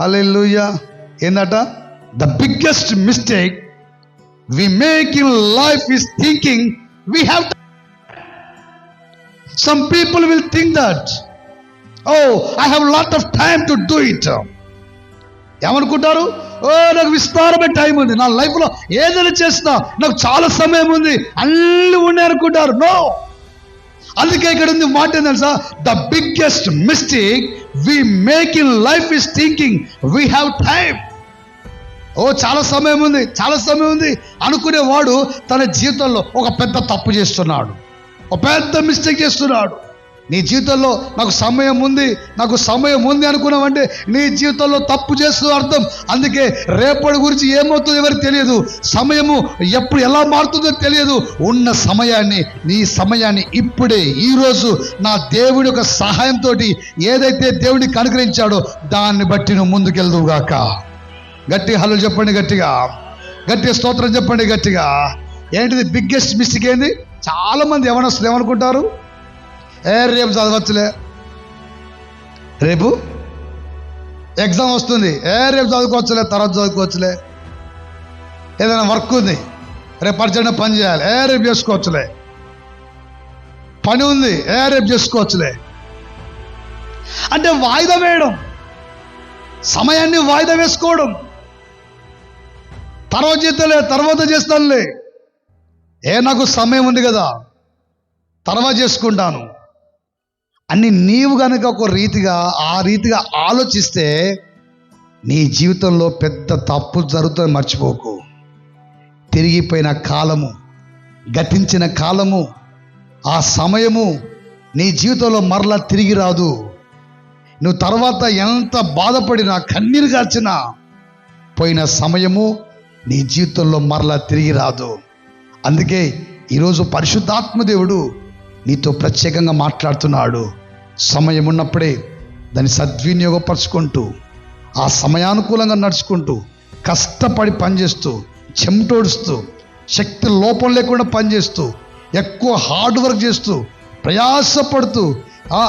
Hallelujah. ఏందట? The biggest mistake we make in life is thinking we have some people will think that oh I have lot of time to do it ఏమనుకుంటారు? ఓ నాకు విస్తారమైన time ఉంది. నా లైఫ్లో ఏదైనా చేస్తా నాకు చాలా సమయం ఉంది. అన్నీ ఉన్నాయి అనుకుంటారు. నో అందుకే ఇక్కడ ఉంది మాట ఏంటి తెలుసా? The biggest mistake we make in life is thinking we have time ఓ చాలా సమయం ఉంది చాలా సమయం ఉంది. అనుకునేవాడు తన జీవితంలో ఒక పెద్ద తప్పు చేస్తున్నాడు. ఒక పెద్ద మిస్టేక్ చేస్తున్నాడు. నీ జీవితంలో నాకు సమయం ఉంది నాకు సమయం ఉంది అనుకున్నావంటే నీ జీవితంలో తప్పు చేస్తూ అర్థం. అందుకే రేపటి గురించి ఏమవుతుందో ఎవరికి తెలియదు. సమయము ఎప్పుడు ఎలా మారుతుందో తెలియదు. ఉన్న సమయాన్ని నీ సమయాన్ని ఇప్పుడే ఈరోజు నా దేవుడి యొక్క సహాయంతో ఏదైతే దేవుడికి అనుగ్రహించాడో దాన్ని బట్టి నువ్వు ముందుకెళ్దువుగాక గట్టి హలో చెప్పండి గట్టిగా. గట్టి స్తోత్రం చెప్పండి గట్టిగా. ఏంటిది బిగ్గెస్ట్ మిస్టేక్ ఏంది? చాలామంది ఏమనొస్తుంది ఏమనుకుంటారు? ఏ రేపు చదవచ్చులే. రేపు? ఎగ్జామ్ వస్తుంది. ఏ రేపు చదువుకోవచ్చులే తర్వాత చదువుకోవచ్చులే. ఏదైనా వర్క్ ఉంది. రేపు అర్జెంట్ పని చేయాలి. ఏ రేపు చేసుకోవచ్చులే. పని ఉంది. ఏ రేపు చేసుకోవచ్చులే. అంటే వాయిదా వేయడం. సమయాన్ని వాయిదా వేసుకోవడం. తర్వాత చేస్తలే తర్వాత చేస్తానులే. ఏ నాకు సమయం ఉంది కదా. తర్వాత చేసుకుంటాను. అని నీవు కనుక ఒక రీతిగా ఆ రీతిగా ఆలోచిస్తే నీ జీవితంలో పెద్ద తప్పు జరుగుతుంది మర్చిపోకు. తిరిగిపోయిన కాలము గతించిన కాలము ఆ సమయము నీ జీవితంలో మరలా తిరిగి రాదు. నువ్వు తర్వాత ఎంత బాధపడినా కన్నీరు కార్చినా పోయిన సమయము నీ జీవితంలో మరలా తిరిగి రాదు. అందుకే ఈరోజు పరిశుద్ధాత్మ దేవుడు నీతో ప్రత్యేకంగా మాట్లాడుతున్నాడు. సమయం ఉన్నప్పుడే దాన్ని సద్వినియోగపరుచుకుంటూ ఆ సమయానుకూలంగా నడుచుకుంటూ కష్టపడి పనిచేస్తూ చెమటోడుస్తూ శక్తి లోపం లేకుండా పనిచేస్తూ ఎక్కువ హార్డ్ వర్క్ చేస్తూ ప్రయాసపడుతూ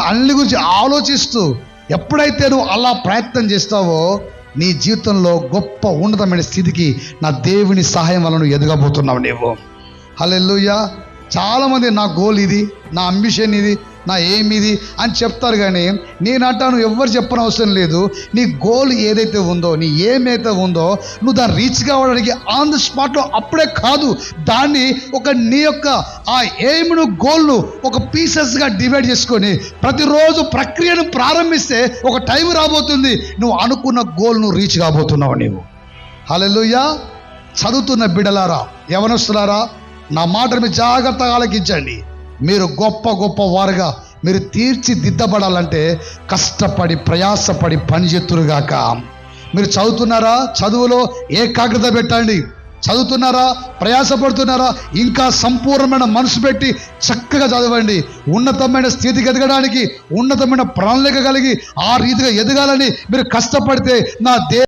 అన్ని గురించి ఆలోచిస్తూ ఎప్పుడైతే నువ్వు అలా ప్రయత్నం చేస్తావో నీ జీవితంలో గొప్ప ఉన్నతమైన స్థితికి నా దేవుని సహాయం వలన నువ్వు ఎదగబోతున్నావు నీవు. హల్లెలూయా చాలామంది నా గోల్ ఇది నా అంబిషన్ ఇది నా ఏమిది అని చెప్తారు కానీ నేనంటాను ఎవ్వరు చెప్పని అవసరం లేదు. నీ గోల్ ఏదైతే ఉందో నీ ఏమైతే ఉందో నువ్వు దాన్ని రీచ్ కావడానికి ఆన్ ద స్పాట్లో అప్పుడే కాదు. దాన్ని ఒక నీ యొక్క ఆ ఎయిమ్ను గోల్ను ఒక పీసెస్గా డివైడ్ చేసుకొని ప్రతిరోజు ప్రక్రియను ప్రారంభిస్తే ఒక టైం రాబోతుంది. నువ్వు అనుకున్న గోల్ను రీచ్ కాబోతున్నావు నీవు. హల్లెలూయా చదువుతున్న బిడలారా యవనస్తులారా నా మాటను మీరు జాగ్రత్తగా ఆలకించండి. మీరు గొప్ప గొప్ప వారుగా మీరు తీర్చిదిద్దబడాలంటే కష్టపడి ప్రయాసపడి పనిచేతురుగాక మీరు చదువుతున్నారా? చదువులో ఏకాగ్రత పెట్టండి. చదువుతున్నారా? ప్రయాసపడుతున్నారా? ఇంకా సంపూర్ణమైన మనసు పెట్టి చక్కగా చదవండి. ఉన్నతమైన స్థితికి ఎదగడానికి ఉన్నతమైన ప్రణాళిక కలిగి ఆ రీతిగా ఎదగాలని మీరు కష్టపడితే నా దే